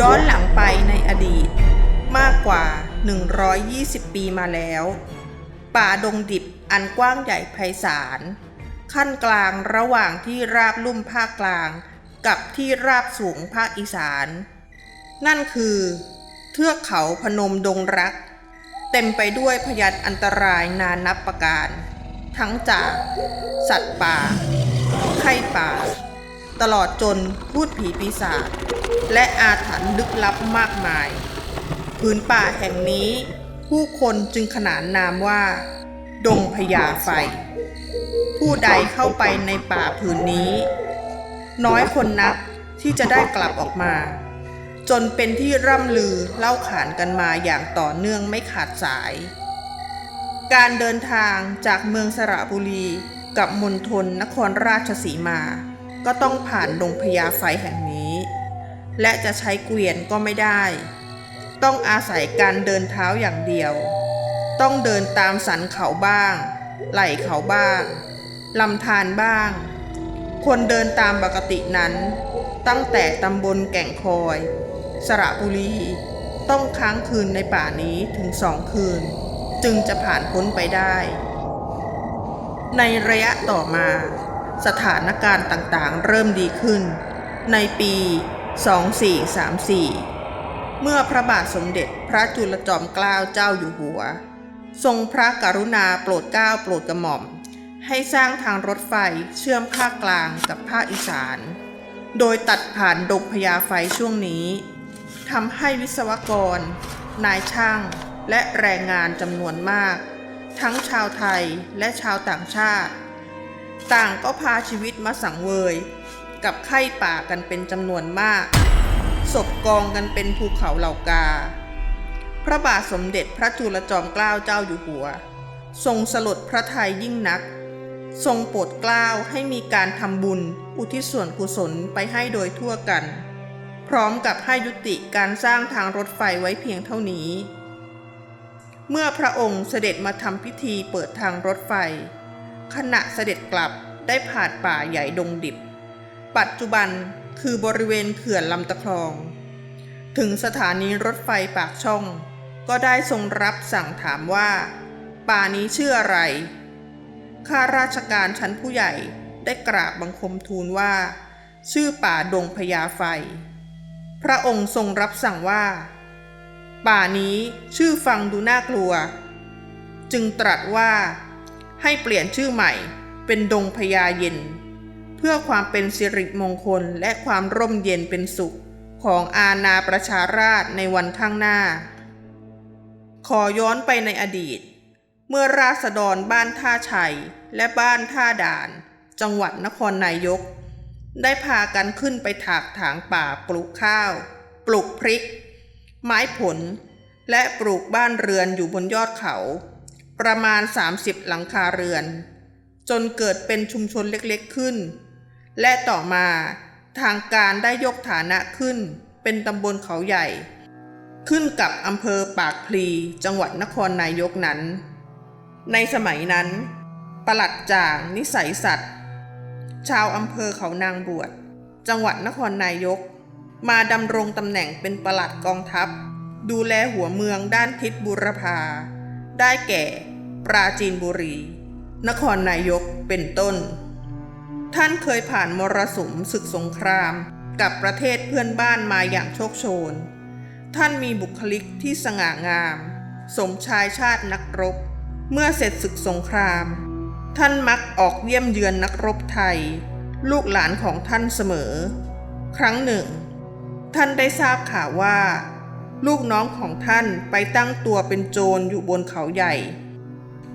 ย้อนหลังไปในอดีต มากกว่า 120 ปีมาแล้ว ป่าดงดิบอันกว้างใหญ่ไพศาล ขั้นกลางระหว่างที่ราบลุ่มภาคกลาง กับที่ราบสูงภาคอีสาน นั่นคือ เทือกเขาพนมดงรัก เต็มไปด้วยพยันอันตรายนานับประการ ทั้งจาก สัตว์ป่าไข้ป่า ตลอดจนพูดผีปีศาจและอาถรรพ์ลึกลับมากมาย พื้นป่าแห่งนี้ ผู้คนจึงขนานนามว่า ดงพญาไฟ ผู้ใดเข้าไปในป่าผืนนี้ น้อยคนนักที่จะได้กลับออกมา จนเป็นที่ร่ำลือเล่าขานกันมาอย่างต่อเนื่องไม่ขาดสาย การเดินทางจากเมืองสระบุรีกับมณฑลนครราชสีมา ก็ต้องผ่านดงพญาไฟแห่งนี้ และจะใช้เกวียนก็ไม่ได้ ต้องอาศัยการเดินเท้าอย่างเดียว ต้องเดินตามสันเขาบ้าง ไหล่เขาบ้างลำธารบ้าง คนเดินตามปกตินั้น ตั้งแต่ตำบลแก่งคอย สระบุรี ต้องค้างคืนในป่านี้ถึงสองคืน จึงจะผ่านพ้นไปได้ ในระยะต่อมา สถานการณ์ต่างๆ เริ่มดีขึ้น ในปี 2434 เมื่อพระบาทสมเด็จพระจุลจอมเกล้าเจ้าอยู่หัว ทรงพระกรุณาโปรดเกล้าโปรดกระหม่อม ให้สร้างทางรถไฟเชื่อมภาคกลางกับภาคอีสาน โดยตัดผ่านดงพญาไฟช่วงนี้ทำให้วิศวกร นายช่างและแรงงานจำนวนมาก ทั้งชาวไทยและชาวต่างชาติ ต่างก็พาชีวิตมาสังเวย กับไข้ป่ากันเป็นจำนวนมาก ศพกองกันเป็นภูเขาเหล่ากา พระบาทสมเด็จพระจุลจอมเกล้าเจ้าอยู่หัว ทรงสลดพระทัยยิ่งนัก ทรงโปรดเกล้าให้มีการทำบุญอุทิศส่วนกุศลไปให้โดยทั่วกัน พร้อมกับให้ยุติการสร้างทางรถไฟไว้เพียงเท่านี้ เมื่อพระองค์เสด็จมาทำพิธีเปิดทางรถไฟ ขณะเสด็จกลับได้ผ่านป่าใหญ่ดงดิบ ปัจจุบันคือบริเวณเขื่อนลำตะคลอง ถึงสถานีรถไฟปากช่อง ก็ได้ทรงรับสั่งถามว่า ป่านี้ชื่ออะไร ข้าราชการชั้นผู้ใหญ่ได้กราบบังคมทูลว่า ชื่อป่าดงพญาไฟ พระองค์ทรงรับสั่งว่า ป่านี้ชื่อฟังดูน่ากลัว จึงตรัสว่า ให้เปลี่ยนชื่อใหม่ เป็นดงพญาเย็น เพื่อความเป็นสิริมงคลและความร่มเย็นเป็นสุขของอาณาประชาราษฎร์ในวันข้างหน้า ขอย้อนไปในอดีต เมื่อราษฎรบ้านท่าชัยและบ้านท่าด่าน จังหวัดนครนายก ได้พากันขึ้นไปถากถางป่าปลูกข้าว ปลูกพริก ไม้ผล และปลูกบ้านเรือนอยู่บนยอดเขา ประมาณ 30 หลังคาเรือน จนเกิดเป็นชุมชนเล็กๆขึ้น และต่อมาทางการได้ยกฐานะขึ้น เป็นตำบลเขาใหญ่ ขึ้นกับอำเภอปากพลีจังหวัดนครนายกนั้น ในสมัยนั้น ประหลัดจ่างนิสัยสัตว์ ชาวอำเภอเขานางบวช จังหวัดนครนายก มาดำรงตำแหน่งเป็นประหลัดกองทัพ ดูแลหัวเมืองด้านทิศบุรพา ได้แก่ ปราจีนบุรี นครนายกเป็นต้น ท่านเคยผ่านมรสุมศึกสงครามกับประเทศเพื่อนบ้านมาอย่างโชคโชน ท่านมีบุคลิกที่สง่างาม สมชายชาตินักรบ เมื่อเสร็จศึกสงคราม ท่านมักออกเยี่ยมเยือนนักรบไทย ลูกหลานของท่านเสมอ ครั้งหนึ่ง ท่านได้ทราบข่าวว่า ลูกน้องของท่านไปตั้งตัวเป็นโจรอยู่บนเขาใหญ่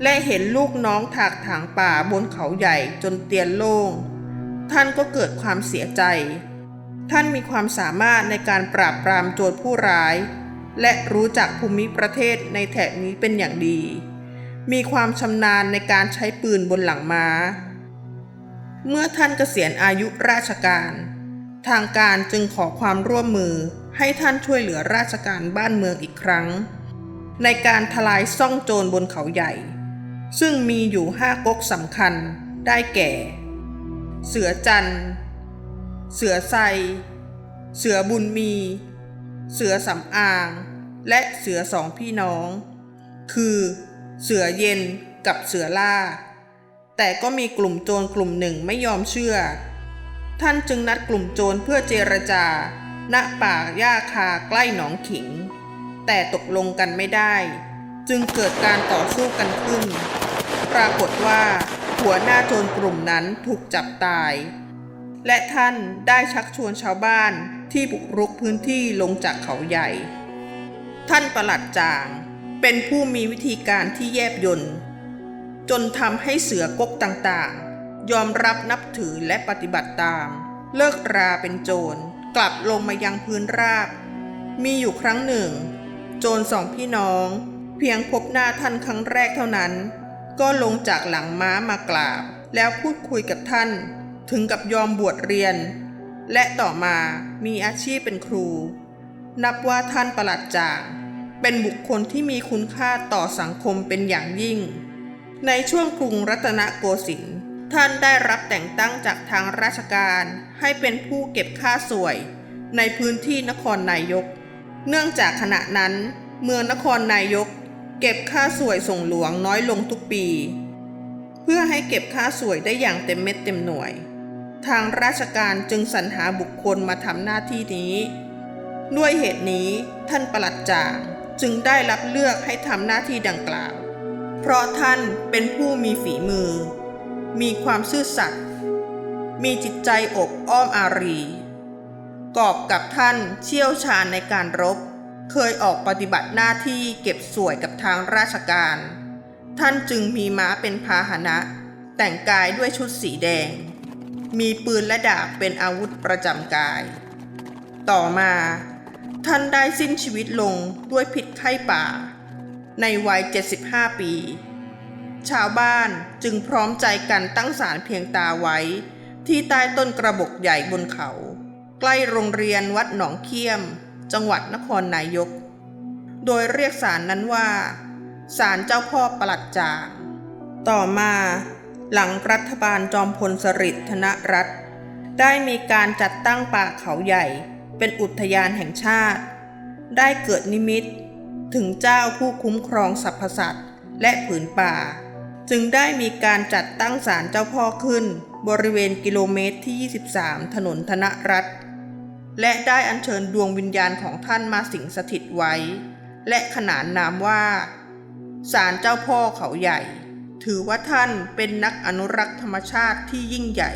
และเห็นลูกน้องถากถางป่าบนเขาใหญ่จนเตียนโล่ง ท่านก็เกิดความเสียใจ ท่านมีความสามารถในการปราบปรามโจรผู้ร้าย และรู้จักภูมิประเทศในแถบนี้เป็นอย่างดี มีความชำนาญในการใช้ปืนบนหลังม้า เมื่อท่านเกษียณอายุราชการ ทางการจึงขอความร่วมมือให้ท่านช่วยเหลือราชการบ้านเมืองอีกครั้ง ในการทลายซ่องโจรบนเขาใหญ่ ซึ่งมีอยู่ห้าก๊กสำคัญได้แก่ เสือจันทร์เสือไซ เสือบุญมี เสือสำอาง และเสือสองพี่น้อง คือ เสือเย็นกับเสือล่า แต่ก็มีกลุ่มโจรกลุ่มหนึ่งไม่ยอมเชื่อ ท่านจึงนัดกลุ่มโจรเพื่อเจรจา ณ ป่าหญ้าคาใกล้หนองขิง แต่ตกลงกันไม่ได้ จึงเกิดการต่อสู้กันขึ้น ปรากฏว่าหัวหน้าโจรกลุ่มนั้นถูกจับตาย และท่านได้ชักชวนชาวบ้านที่บุกรุกพื้นที่ลงจากเขาใหญ่ ท่านประหลัดจาง เป็นผู้มีวิธีการที่แยบยลจนทำให้เสือกกต่างๆ ยอมรับนับถือและปฏิบัติตาม เลิกราเป็นโจร กลับลงมายังพื้นราบ มีอยู่ครั้งหนึ่ง โจรสองพี่น้อง เพียงพบหน้าท่านครั้งแรกเท่านั้น ก็ลงจากหลังม้ามากราบ แล้วพูดคุยกับท่าน ถึงกับยอมบวชเรียน และต่อมามีอาชีพเป็นครู นับว่าท่านประหลัดจางเป็นบุคคลที่มีคุณค่าต่อสังคมเป็นอย่างยิ่ง ในช่วงกรุงรัตนโกสินทร์ ท่านได้รับแต่งตั้งจากทางราชการให้เป็นผู้เก็บค่าสวย ในพื้นที่นครนายก เนื่องจากขณะนั้น เมืองนครนายก เก็บค่าสวยส่งหลวงน้อยลงทุกปี เพื่อให้เก็บค่าสวยได้อย่างเต็มเม็ดเต็มหน่วย ทางราชการจึงสรรหาบุคคลมาทำหน้าที่นี้ ด้วยเหตุนี้ท่านประหลัดจางจึงได้รับเลือกให้ทำหน้าที่ดังกล่าว เพราะท่านเป็นผู้มีฝีมือ มีความซื่อสัตย์มีจิตใจอบอ้อมอารี กอบกับท่านเชี่ยวชาญในการรบ เคยออกปฏิบัติหน้าที่เก็บสวยกับทางราชการ ท่านจึงมีม้าเป็นพาหนะ แต่งกายด้วยชุดสีแดง มีปืนและดาบเป็นอาวุธประจำกาย ต่อมา ท่านได้สิ้นชีวิตลงด้วยพิษไข้ป่า ในวัย 75 ปี ชาวบ้านจึงพร้อมใจกันตั้งศาลเพียงตาไว้ ที่ใต้ต้นกระบอกใหญ่บนเขา ใกล้โรงเรียนวัดหนองเขี้ยม จังหวัดนครนายก โดยเรียกศาลนั้นว่าศาลเจ้าพ่อประหลัดจาง ต่อมา หลังรัฐบาลจอมพลสฤษดิ์ธนรัตน์ได้มีการจัดตั้งป่าเขาใหญ่เป็นอุทยานแห่งชาติ ได้เกิดนิมิตถึงเจ้าผู้คุ้มครองสรรพสัตว์และผืนป่า จึงได้มีการจัดตั้งศาลเจ้าพ่อขึ้น บริเวณกิโลเมตรที่ 23 ถนนธนรัตและได้อัญเชิญดวงวิญญาณของท่านมาสิงสถิตไว้ และขนานนามว่าศาลเจ้าพ่อเขาใหญ่ ถือว่าท่านเป็นนักอนุรักษ์ธรรมชาติที่ยิ่งใหญ่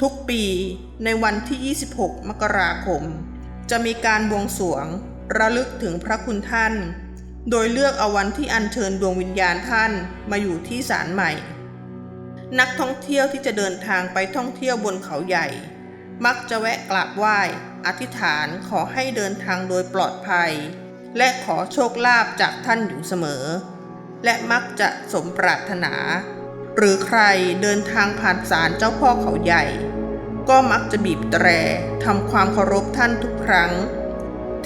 ทุกปีในวันที่ 26 มกราคม จะมีการบวงสรวงระลึกถึงพระคุณท่าน โดยเลือกเอาวันที่อัญเชิญดวงวิญญาณท่านมาอยู่ที่ศาลใหม่ นักท่องเที่ยวที่จะเดินทางไปท่องเที่ยวบนเขาใหญ่ มักจะแวะกราบไหว้ อธิษฐานขอให้เดินทางโดยปลอดภัย และขอโชคลาภจากท่านอยู่เสมอ และมักจะสมปรารถนา หรือใครเดินทางผ่านศาลเจ้าพ่อเขาใหญ่ ก็มักจะบีบแตรทำความเคารพท่านทุกครั้ง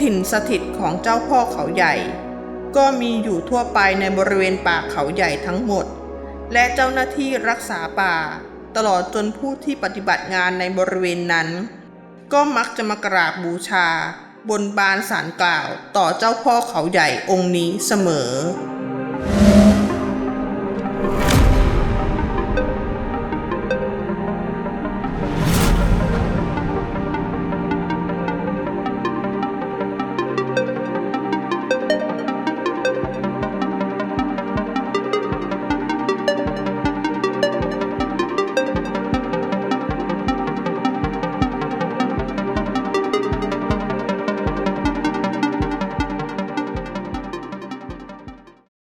ถิ่นสถิตของเจ้าพ่อเขาใหญ่ ก็มีอยู่ทั่วไปในบริเวณป่าเขาใหญ่ทั้งหมด และเจ้าหน้าที่รักษาป่า ตลอดจนผู้ที่ปฏิบัติงานในบริเวณนั้น ก็มักจะมากราบบูชา บนบานสารกล่าวต่อเจ้าพ่อเขาใหญ่องค์นี้เสมอ